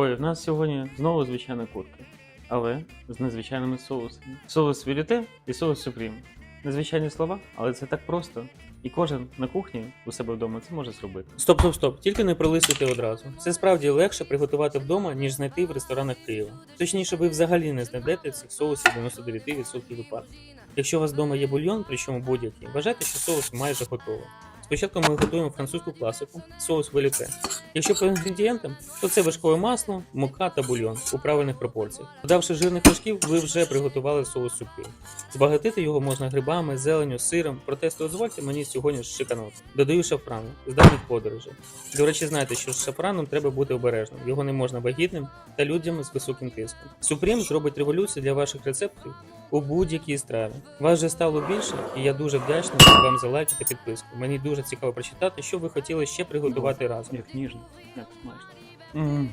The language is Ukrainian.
Ой, в нас сьогодні знову звичайна курка, але з незвичайними соусами. Соус віліте і соус супрім. Незвичайні слова, але це так просто. І кожен на кухні у себе вдома це може зробити. Стоп, стоп, стоп, тільки не пролисуйте одразу. Це справді легше приготувати вдома, ніж знайти в ресторанах Києва. Точніше, ви взагалі не знайдете цих соусів 99% випадків. Якщо у вас вдома є бульйон, причому будь-який, вважайте, що соус майже готовий. Спочатку ми готуємо французьку класику, соус велюте. Якщо по інгредієнтам, то це вершкове масло, мука та бульйон у правильних пропорціях. Додавши жирних вершків, ви вже приготували соус супи. Збагатити його можна грибами, зеленю, сиром, проте дозвольте мені сьогодні шиканот. Додаю шафран з давніх подорожей. До речі, знайте, що з шафраном треба бути обережним. Його не можна вагітним та людям з високим тиском. Супрім зробить революцію для ваших рецептів у будь-якій страві. Вас вже стало більше, і я дуже вдячний вам за лайки та підписку. Мені дуже цікаво прочитати, що ви хотіли ще приготувати разом. Як ніжно, як смачно.